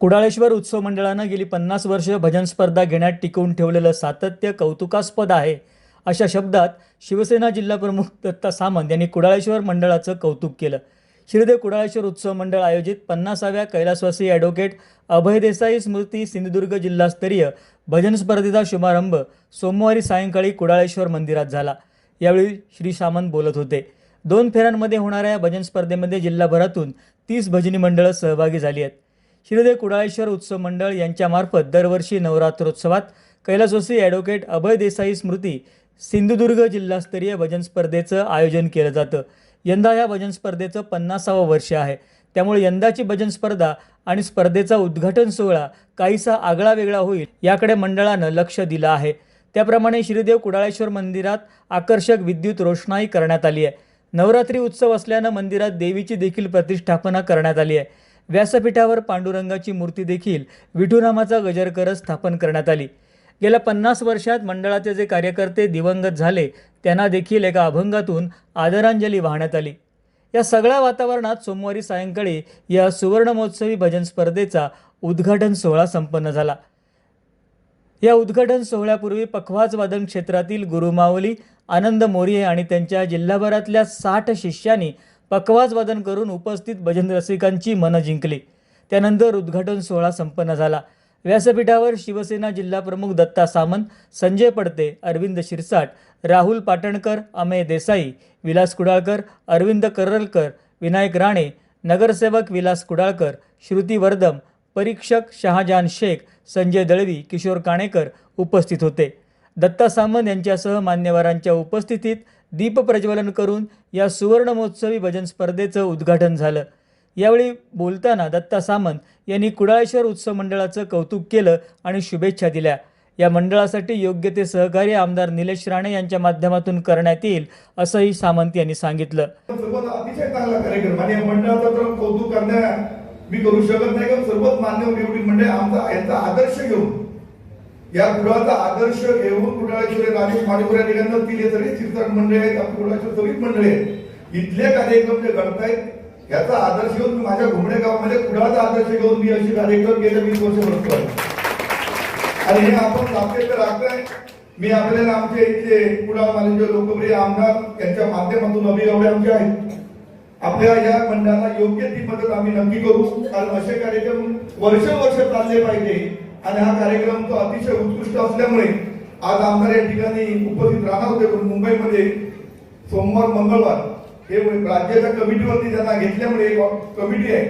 कुडाळेश्वर उत्सव मंडळानं गेली पन्नास वर्ष भजन स्पर्धा घेण्यात टिकवून ठेवलेलं सातत्य कौतुकास्पद आहे अशा शब्दात शिवसेना जिल्हाप्रमुख दत्ता सामंत यांनी कुडाळेश्वर मंडळाचं कौतुक केलं. श्रीदेव कुडाळेश्वर उत्सव मंडळ आयोजित पन्नासाव्या कैलासवासी ॲडव्होकेट अभय देसाई स्मृती सिंधुदुर्ग जिल्हास्तरीय भजन स्पर्धेचा शुभारंभ सोमवारी सायंकाळी कुडाळेश्वर मंदिरात झाला. यावेळी श्री सामंत बोलत होते. दोन फेऱ्यांमध्ये होणाऱ्या या भजन स्पर्धेमध्ये जिल्हाभरातून तीस भजनी मंडळं सहभागी झाली आहेत. श्रीदेव कुडाळेश्वर उत्सव मंडळ यांच्यामार्फत दरवर्षी नवरात्रोत्सवात कैलासवासी ॲडव्होकेट अभय देसाई स्मृती सिंधुदुर्ग जिल्हास्तरीय भजन स्पर्धेचं आयोजन केलं जातं. यंदा या भजन स्पर्धेचं पन्नासावं वर्ष आहे. त्यामुळे यंदाची भजन स्पर्धा आणि स्पर्धेचा उद्घाटन सोहळा काहीसा आगळा वेगळा होईल याकडे मंडळानं लक्ष दिलं आहे. त्याप्रमाणे श्रीदेव कुडाळेश्वर मंदिरात आकर्षक विद्युत रोषणाई करण्यात आली आहे. नवरात्री उत्सव असल्यानं मंदिरात देवीची देखील प्रतिष्ठापना करण्यात आली आहे. व्यासपीठावर पांडुरंगाची मूर्ती देखील विठुरामाचा गजर करत स्थापन करण्यात आली. गेल्या पन्नास वर्षात मंडळाचे जे कार्यकर्ते दिवंगत झाले त्यांना देखील एका अभंगातून आदरांजली वाहण्यात आली. या सगळ्या वातावरणात सोमवारी सायंकाळी या सुवर्णमहोत्सवी भजन स्पर्धेचा उद्घाटन सोहळा संपन्न झाला. या उद्घाटन सोहळ्यापूर्वी पखवाज वादन क्षेत्रातील गुरुमावली आनंद मोरिये आणि त्यांच्या जिल्हाभरातल्या साठ शिष्यांनी पकवाज वादन करून उपस्थित भजन रसिकांची मनं जिंकली. त्यानंतर उद्घाटन सोहळा संपन्न झाला. व्यासपीठावर शिवसेना जिल्हाप्रमुख दत्ता सामंत संजय पडते अरविंद शिरसाट राहुल पाटणकर अमेय देसाई विलास कुडाळकर अरविंद करलकर विनायक राणे नगरसेवक विलास कुडाळकर श्रुती वर्धम परीक्षक शहाजहान शेख संजय दळवी किशोर काणेकर उपस्थित होते. दत्ता सामंत यांच्यासह मान्यवरांच्या उपस्थितीत दीप प्रज्वलन करून या सुवर्ण महोत्सवी भजन स्पर्धेचं उद्घाटन झालं. यावेळी बोलताना दत्ता सामंत यांनी कुडाळेश्वर उत्सव मंडळाचं कौतुक केलं आणि शुभेच्छा दिल्या. या मंडळासाठी योग्य ते सहकार्य आमदार निलेश राणे यांच्या माध्यमातून करण्यात येईल असंही सामंत यांनी सांगितलं. अतिशय चांगला कार्यक्रम आणि मंडळाचं तर कौतुक करण्या मी करू शकत नाही कारण सर्वच मान्यवर एवढी म्हणजे आमचा यांचा आदर्श घेऊन या कुळाचा आदर्श घेऊन कुडाळेश्वर नाशिक माणिपुऱ्या या ठिकाणी नसतील हे मंडळी आहेत आपली कुडाळेश्वर सगळीच मंडळी आहेत. इथले कार्यक्रम जे घडतायत याचा आदर्श घेऊन मी माझ्या घुमडे गावामध्ये कुडाळचा आदर्श घेऊन मी असे कार्यक्रम गेले वीस वर्ष बसतोय आणि हे आपण सातत्य राखताय. मी आपल्याला आमचे इथले कुडा मालेचे लोकप्रिय आमदार यांच्या माध्यमातून अभिभावक आमचे आहेत. आपल्या या मंडळाला योग्य ती मदत आम्ही नक्की करू. कारण असे कार्यक्रम वर्ष वर्ष चालले पाहिजे. आणि हा कार्यक्रम तो अतिशय उत्कृष्ट असल्यामुळे आज आमदार या ठिकाणी उपस्थित राहणार होते पण मुंबईमध्ये सोमवार मंगळवार हे राज्याच्या कमिटीवरती त्यांना घेतल्यामुळे कमिटी आहे.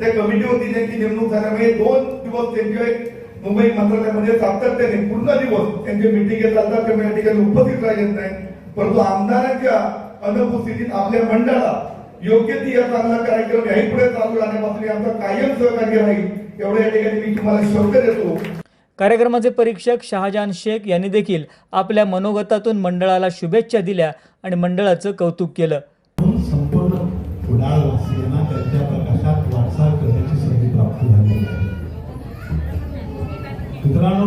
त्या कमिटीवरती त्यांची नेमणूक झाल्यामुळे म्हणजे दोन दिवस त्यांचे मुंबई मंत्रालयामध्ये सातत्याने पूर्ण दिवस त्यांचे मिटिंग चालतात त्यामुळे या ठिकाणी उपस्थित राहिलेत नाही. परंतु आमदारांच्या अनुपस्थितीत आपल्या मंडळाला योग्य ती या चांगला कार्यक्रम याही पुढे चालू राहण्यापासून आमचा कायम सहकार्य राहील. एवढं या ठिकाणी मी तुम्हाला शब्द देतो. कार्यक्रमाचे परीक्षक शहाजहान शेख यांनी देखील आपल्या मनोगतातून मंडळाला शुभेच्छा दिल्या आणि मंडळाचं कौतुक केलं. म्हणून संपूर्ण कुडाळवासियांना त्यांच्या प्रकाशात वाटचाल करण्याची संधी प्राप्त झाली. आहे मित्रांनो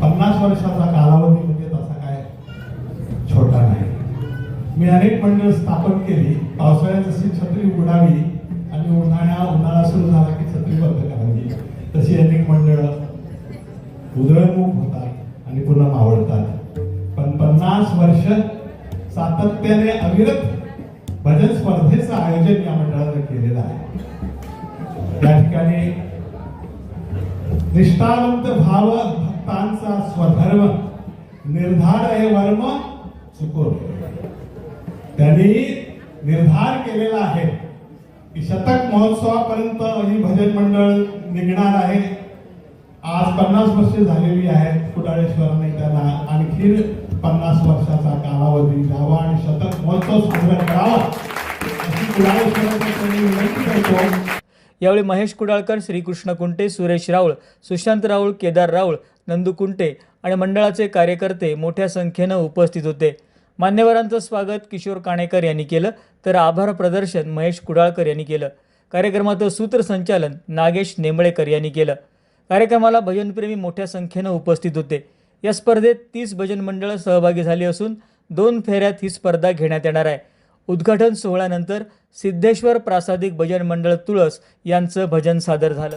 पन्नास वर्षाचा कालावधी म्हणजे तसा काय छोटा नाही. मी अनेक मंडळ स्थापन केली पावसाळ्यात जशी छत्री उडावी आणि उन्हाळा उन्हाळा सुरू झाला की छत्री बंद करावी. तशी अनेक मंडळ उदळमुख होतात आणि पुन्हा मावळतात. पण पन्नास वर्ष सातत्याने अविरत भजन स्पर्धेचं आयोजन या मंडळानं केलेलं आहे. त्या ठिकाणी निष्ठावंत भाव भक्तांचा स्वधर्म निर्धार आहे वर्म चुकून त्यांनी निर्धार केलेला आहे. शतक महोत्सवापर्यंत ही भजन मंडळ निघणार आहे. आज पन्नास वर्षे झालेली आहेत कुडाळेश्वरांनी त्यांना आणखी पन्नास वर्षाचा कालावधी द्यावा आणि शतक महोत्सव साजरा करावा. अशी कुडाळेश्वरांची विनंती करतो. यावेळी महेश कुडाळकर श्रीकृष्ण कुंटे सुरेश राऊळ सुशांत राऊळ केदार राऊळ नंदू कुंटे आणि मंडळाचे कार्यकर्ते मोठ्या संख्येनं उपस्थित होते. मान्यवरांचं स्वागत किशोर काणेकर यांनी केलं. तर आभार प्रदर्शन महेश कुडाळकर यांनी केलं. कार्यक्रमाचं सूत्रसंचालन नागेश नेमळेकर यांनी केलं. कार्यक्रमाला भजनप्रेमी मोठ्या संख्येनं उपस्थित होते. या स्पर्धेत तीस भजन मंडळं सहभागी झाली असून दोन फेऱ्यात ही स्पर्धा घेण्यात येणार आहे. उद्घाटन सोहळ्यानंतर सिद्धेश्वर प्रासादिक भजन मंडळ तुळस यांचं भजन सादर झालं.